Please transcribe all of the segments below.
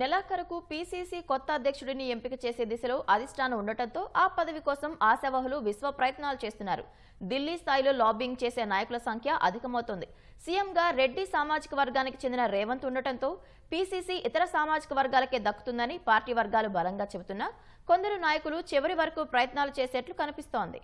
నెలాఖరుకు PCC కొత్త అధ్యక్షుడిని ఎంపిక చేసే దిశలో అధిష్టానం ఉండటంతో ఆ పదవి కోసం ఆశావహులు విశ్వ ప్రయత్నాలు చేస్తున్నారు. ఢిల్లీ స్థాయిలో లాబింగ్ చేసే నాయకుల సంఖ్య అధికమవుతోంది. సీఎంగా రెడ్డి సామాజిక వర్గానికి చెందిన రేవంత్ ఉండటంతో పీసీసీ ఇతర సామాజిక వర్గాలకే దక్కుతుందని పార్టీ వర్గాలు బలంగా చెబుతున్నా కొందరు నాయకులు చివరి వరకు ప్రయత్నాలు చేసేట్లు కనిపిస్తోంది.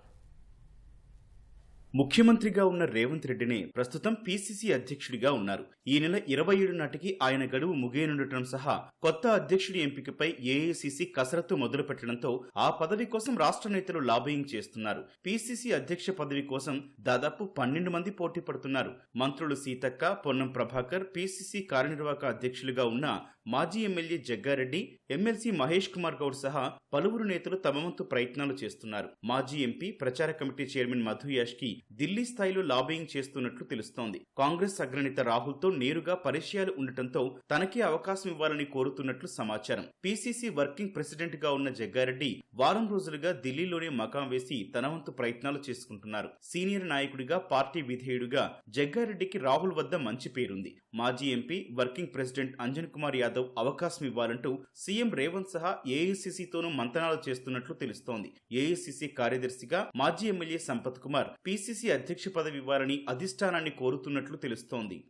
ముఖ్యమంత్రిగా ఉన్న రేవంత్ రెడ్డినే ప్రస్తుతం పీసీసీ అధ్యక్షుడిగా ఉన్నారు. ఈ నెల ఇరవై ఏడు నాటికి ఆయన గడువు ముగియనుండటం సహా కొత్త అధ్యక్షుడి ఎంపికపై ఏఐసీసీ కసరత్తు మొదలు పెట్టడంతో ఆ పదవి కోసం రాష్ట్ర నేతలు లాబింగ్ చేస్తున్నారు. పీసీసీ అధ్యక్ష పదవి కోసం దాదాపు పన్నెండు మంది పోటీ పడుతున్నారు. మంత్రులు సీతక్క పొన్నం ప్రభాకర్ పీసీసీ కార్యనిర్వాహక అధ్యక్షులుగా ఉన్న మాజీ ఎమ్మెల్యే జగ్గారెడ్డి ఎమ్మెల్సీ మహేష్ కుమార్ గౌడ్ సహా పలువురు నేతలు తమ వంతు ప్రయత్నాలు చేస్తున్నారు. మాజీ ఎంపీ ప్రచార కమిటీ చైర్మన్ మధు యాష్కి ఢిల్లీ స్థాయిలో లాబింగ్ చేస్తున్నట్లు తెలుస్తోంది. కాంగ్రెస్ అగ్రనేత రాహుల్తో నేరుగా పరిచయాలు ఉండటంతో తనకే అవకాశం ఇవ్వాలని కోరుతున్నట్లు సమాచారం. పీసీసీ వర్కింగ్ ప్రెసిడెంట్గా ఉన్న జగ్గారెడ్డి వారం రోజులుగా ఢిల్లీలోనే మకాం వేసి తన వంతు ప్రయత్నాలు చేసుకుంటున్నారు. సీనియర్ నాయకుడిగా పార్టీ విధేయుడిగా జగ్గారెడ్డికి రాహుల్ వద్ద మంచి పేరుంది. మాజీ MP working president Anjan Kumar Yadav అవకాశం ఇవ్వాలంటూ సీఎం రేవంత్ సహా ఏఐసీసీతోనూ మంతనాలు చేస్తున్నట్లు తెలుస్తోంది. ఏఐసీసీ కార్యదర్శిగా మాజీ ఎమ్మెల్యే సంపత్ కుమార్ పీసీసీ అధ్యక్ష పదవి ఇవ్వాలని అధిష్టానాన్ని కోరుతున్నట్లు తెలుస్తోంది.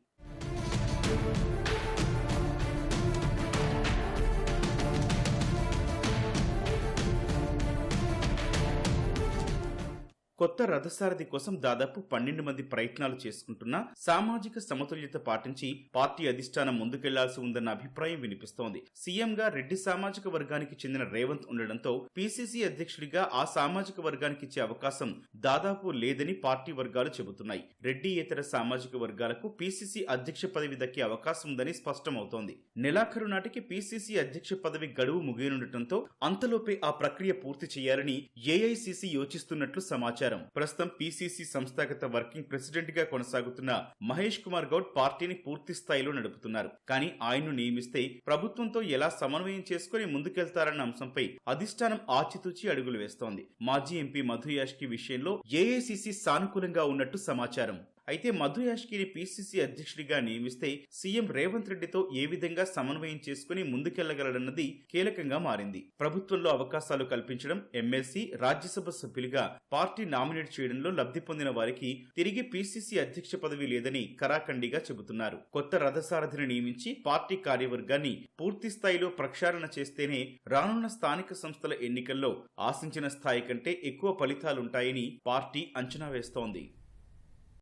కొత్త రథసారథి కోసం దాదాపు పన్నెండు మంది ప్రయత్నాలు చేసుకుంటున్నా సామాజిక సమతుల్యత పాటించి పార్టీ అధిష్టానం ముందుకెళ్ళాల్సి ఉందన్న అభిప్రాయం వినిపిస్తోంది. సీఎంగా రెడ్డి సామాజిక వర్గానికి చెందిన రేవంత్ ఉండడంతో పీసీసీ అధ్యక్షుడిగా ఆ సామాజిక వర్గానికి ఇచ్చే అవకాశం దాదాపు లేదని పార్టీ వర్గాలు చెబుతున్నాయి. రెడ్డి ఇతర సామాజిక వర్గాలకు పీసీసీ అధ్యక్ష పదవి దక్కే అవకాశం ఉందని స్పష్టమవుతోంది. నెలాఖరు నాటికి పీసీసీ అధ్యక్ష పదవి గడువు ముగియనుండటంతో అంతలోపే ఆ ప్రక్రియ పూర్తి చేయాలని ఏఐసీసీ యోచిస్తున్నట్లు సమాచారం. ప్రస్తుతం పీసీసీ సంస్థాగత వర్కింగ్ ప్రెసిడెంట్గా కొనసాగుతున్న మహేష్ కుమార్ గౌడ్ పార్టీని పూర్తి స్థాయిలో నడుపుతున్నారు. కానీ ఆయన్ను నియమిస్తే ప్రభుత్వంతో ఎలా సమన్వయం చేసుకుని ముందుకెళ్తారన్న అంశంపై అధిష్టానం ఆచితూచి అడుగులు వేస్తోంది. మాజీ ఎంపీ మధు యాష్కి విషయంలో ఏఐసిసి సానుకూలంగా ఉన్నట్టు సమాచారం. అయితే మధు యాష్కిని పీసీసీ అధ్యక్షుడిగా నియమిస్తే సీఎం రేవంత్ రెడ్డితో ఏ విధంగా సమన్వయం చేసుకుని ముందుకెళ్ళగలడన్నది కీలకంగా మారింది. ప్రభుత్వంలో అవకాశాలు కల్పించడం ఎమ్మెల్సీ రాజ్యసభ సభ్యులుగా పార్టీ నామినేట్ చేయడంలో లబ్ధి పొందిన వారికి తిరిగి పీసీసీ అధ్యక్ష పదవి లేదని కరాఖండిగా చెబుతున్నారు. కొత్త రథసారథిని నియమించి పార్టీ కార్యవర్గాన్ని పూర్తి స్థాయిలో ప్రక్షాళన చేస్తేనే రానున్న స్థానిక సంస్థల ఎన్నికల్లో ఆశించిన స్థాయి కంటే ఎక్కువ ఫలితాలుంటాయని పార్టీ అంచనా వేస్తోంది.